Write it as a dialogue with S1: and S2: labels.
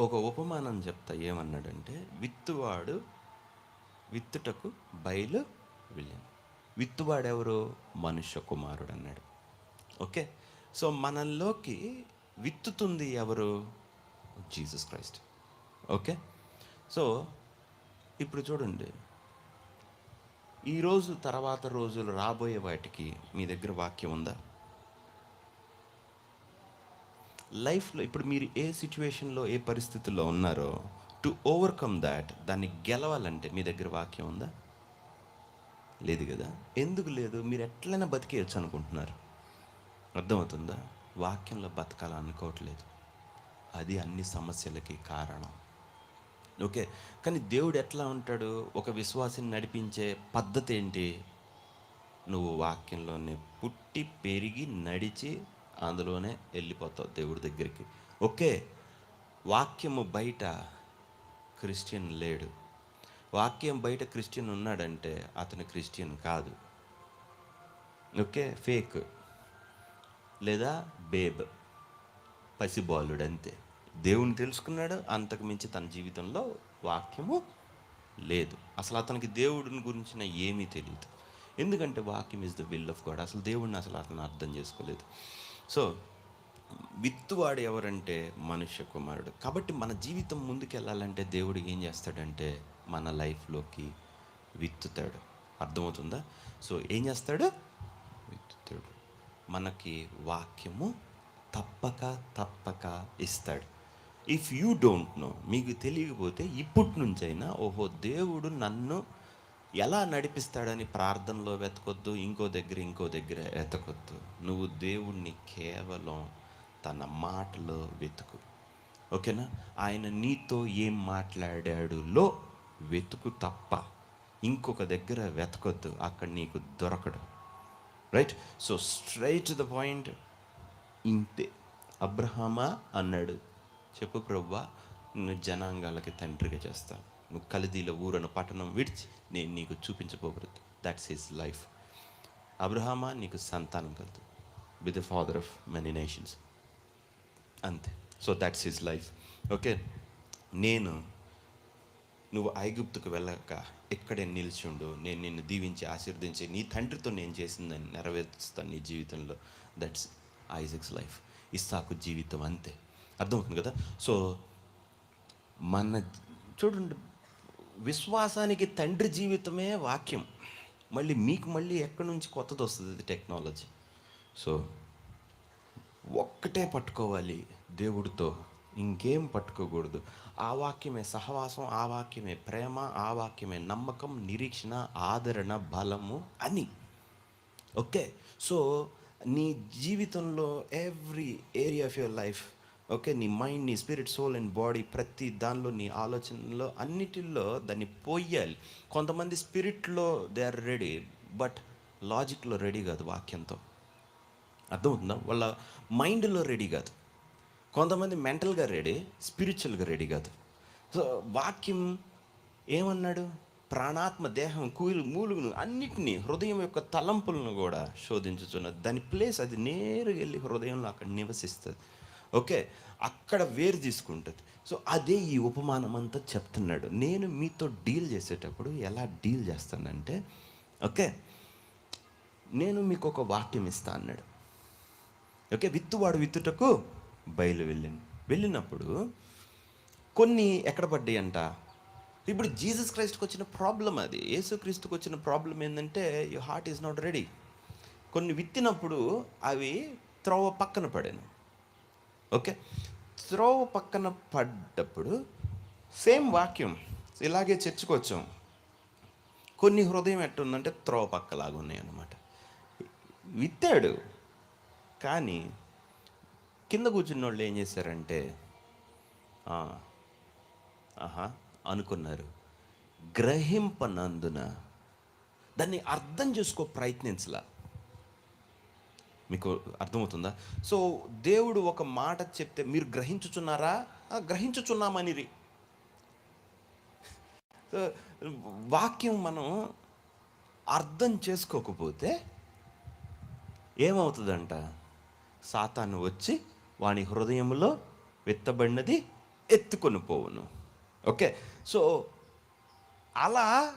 S1: ఒక ఉపమానం చెప్తా ఏమన్నాడంటే విత్తువాడు విత్తుటకు బయలు వెళ్ళాను విత్తువాడు ఎవరు మనుష్య కుమారుడు అన్నాడు ఓకే? సో మనల్లోకి విత్తుతుంది ఎవరు? Jesus Christ. ఓకే? సో ఇప్పుడు చూడండి. ఈరోజు తర్వాత రోజులు రాబోయే వాటికి మీ దగ్గర వాక్యం ఉందా? లైఫ్లో ఇప్పుడు మీరు ఏ సిచ్యువేషన్లో ఏ పరిస్థితుల్లో ఉన్నారో టు ఓవర్కమ్ దాట్ దాన్ని గెలవాలంటే మీ దగ్గర వాక్యం ఉందా? లేదు కదా. ఎందుకు లేదు? మీరు ఎట్లైనా బతికేయచ్చు అనుకుంటున్నారు. అర్థమవుతుందా? వాక్యంలో బతకాలనుకోవట్లేదు. అది అన్ని సమస్యలకి కారణం. ఓకే. కానీ దేవుడు ఎట్లా ఉంటాడు? ఒక విశ్వాసిని నడిపించే పద్ధతి ఏంటి? నువ్వు వాక్యంలోనే పుట్టి పెరిగి నడిచి అందులోనే వెళ్ళిపోతావు దేవుడి దగ్గరికి. ఓకే వాక్యము బయట క్రిస్టియన్ లేడు. వాక్యం బయట క్రిస్టియన్ ఉన్నాడంటే అతను క్రిస్టియన్ కాదు. Okay fake. లేదా బేబ్ పసిబాలుడు అంతే దేవుని తెలుసుకున్నాడు అంతకు మించి తన జీవితంలో వాక్యము లేదు. అసలు అతనికి దేవుడిని గురించిన ఏమీ తెలియదు ఎందుకంటే వాక్యం is the will of God అసలు దేవుడిని అసలు అతను అర్థం చేసుకోలేదు. సో విత్తువాడు ఎవరంటే మనుష్య కుమారుడు. కాబట్టి మన జీవితం ముందుకెళ్ళాలంటే దేవుడు ఏం చేస్తాడంటే మన లైఫ్లోకి విత్తుతాడు. అర్థమవుతుందా? సో ఏం చేస్తాడు? విత్తుతాడు. మనకి వాక్యము తప్పక తప్పక ఇస్తాడు. ఇఫ్ యూ డోంట్ నో మీకు తెలియకపోతే ఇప్పటి నుంచైనా ఓహో దేవుడు నన్ను ఎలా నడిపిస్తాడని ప్రార్థనలో వెతకొద్దు ఇంకో దగ్గర ఇంకో దగ్గర వెతకొద్దు. నువ్వు దేవుణ్ణి కేవలం తన మాటలో వెతుకు. ఓకేనా? ఆయన నీతో ఏం మాట్లాడాడులో వెతుకు తప్ప ఇంకొక దగ్గర వెతకొద్దు. అక్కడ నీకు దొరకడు. Right so straight the point ఇంతే. అబ్రహామా అన్నాడు. చెప్పు ప్రభు జనాంగాలకి తండ్రిగా చేస్తాను నువ్వు కలిదీల ఊరను పట్టణం విడిచి నేను నీకు చూపించబోకూడదు దట్స్ హిస్ లైఫ్ అబ్రహామా నీకు సంతానం కలదు. With the father of many nations అంతే. So that's his life okay నేను నువ్వు ఐగుప్తుకు వెళ్ళక ఇక్కడే నిల్చుండు నేను నిన్ను దీవించి ఆశీర్వదించి నీ తండ్రితో నేను చేసిందని నెరవేరుస్తాను నీ జీవితంలో. దట్స్ ఐజక్స్ లైఫ్ ఇస్సాకు జీవితం అంతే. అర్థమవుతుంది కదా? సో మన చూడండి విశ్వాసానికి తండ్రి జీవితమే వాక్యం. మళ్ళీ మీకు మళ్ళీ ఎక్కడి నుంచి కొత్తది వస్తుంది ఇది టెక్నాలజీ? సో ఒక్కటే పట్టుకోవాలి దేవుడితో. ఇంకేం పట్టుకోకూడదు. ఆ వాక్యమే సహవాసం ఆ వాక్యమే ప్రేమ ఆ వాక్యమే నమ్మకం నిరీక్షణ ఆదరణ బలము అని. ఓకే? సో నీ జీవితంలో every area of your life okay నీ మైండ్ నీ స్పిరిట్ సోల్ అండ్ బాడీ ప్రతి దానిలో నీ ఆలోచనలో అన్నిటిలో దాన్ని పోయాలి. కొంతమంది స్పిరిట్లో దే ఆర్ రెడీ బట్ లాజిక్లో రెడీ కాదు వాక్యంతో. అర్థమవుతుందా? వాళ్ళ మైండ్లో రెడీ కాదు. కొంతమంది మెంటల్గా రెడీ స్పిరిచువల్గా రెడీ కాదు. సో వాక్యం ఏమన్నాడు? ప్రాణాత్మ దేహం కూలు మూలుగును అన్నిటినీ హృదయం యొక్క తలంపులను కూడా శోధించుచున్నది. దాని ప్లేస్ అది నేరుగా వెళ్ళి హృదయంలో అక్కడ నివసిస్తుంది. ఓకే అక్కడ వేరు తీసుకుంటుంది. సో అదే ఈ ఉపమానం అంతా చెప్తున్నాడు. నేను మీతో డీల్ చేసేటప్పుడు ఎలా డీల్ చేస్తానంటే ఓకే నేను మీకు ఒక వాక్యం ఇస్తా అన్నాడు. ఓకే విత్తువాడు విత్తుటకు బయలు వెళ్ళింది వెళ్ళినప్పుడు కొన్ని ఎక్కడ పడ్డాయి అంట ఇప్పుడు జీసస్ క్రైస్ట్కి వచ్చిన ప్రాబ్లం అది. యేసుక్రీస్తుకి వచ్చిన ప్రాబ్లం ఏంటంటే you heart is not ready కొన్ని విత్తినప్పుడు అవి త్రోవ పక్కన పడాను. ఓకే? త్రోవ పక్కన పడ్డప్పుడు సేమ్ వాక్యం ఇలాగే చర్చకొచ్చాం. కొన్ని హృదయం ఎట్టుందంటే త్రోవ పక్కలాగా ఉన్నాయి అన్నమాట విత్తాడు. కానీ కింద కూర్చున్న వాళ్ళు ఏం చేశారంటే ఆహా అనుకున్నారు. గ్రహింపనందున దాన్ని అర్థం చేసుకో ప్రయత్నించలా. మీకు అర్థమవుతుందా? సో దేవుడు ఒక మాట చెప్తే మీరు గ్రహించుచున్నారా? గ్రహించుచున్నామనిరి. వాక్యం మనం అర్థం చేసుకోకపోతే ఏమవుతుందంట? సాతాను వచ్చి వాని హృదయంలో విత్తబడినది ఎత్తుకొని పోవును. ఓకే? సో అలా